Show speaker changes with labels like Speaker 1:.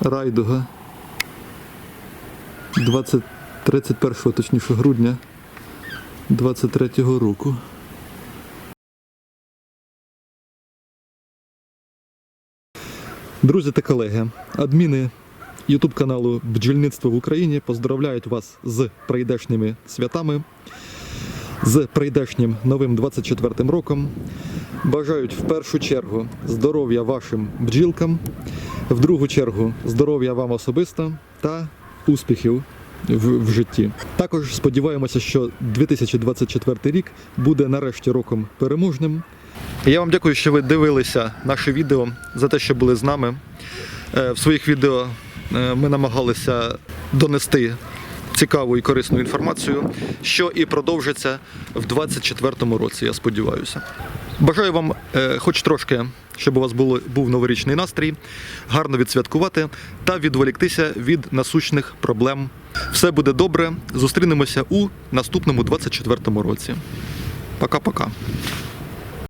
Speaker 1: райдуга 20, 31 точніше грудня 23 року. Друзі та колеги, адміни YouTube каналу Бджільництво в Україні поздравляють вас з прийдешніми святами, з прийдешнім новим 24 роком. Бажають в першу чергу здоров'я вашим бджілкам, в другу чергу здоров'я вам особисто та успіхів в, в житті. Також сподіваємося, що 2024 рік буде нарешті роком переможним. Я вам дякую, що ви дивилися наше відео за те, що були з нами. Е, В своїх відео е, ми намагалися донести цікаву і корисну інформацію, що і продовжиться в 2024 році, я сподіваюся. Бажаю вам е, хоч трошки, щоб у вас було, був новорічний настрій, гарно відсвяткувати та відволіктися від насущних проблем. Все буде добре. Зустрінемося у наступному 2024 році. Пока-пока.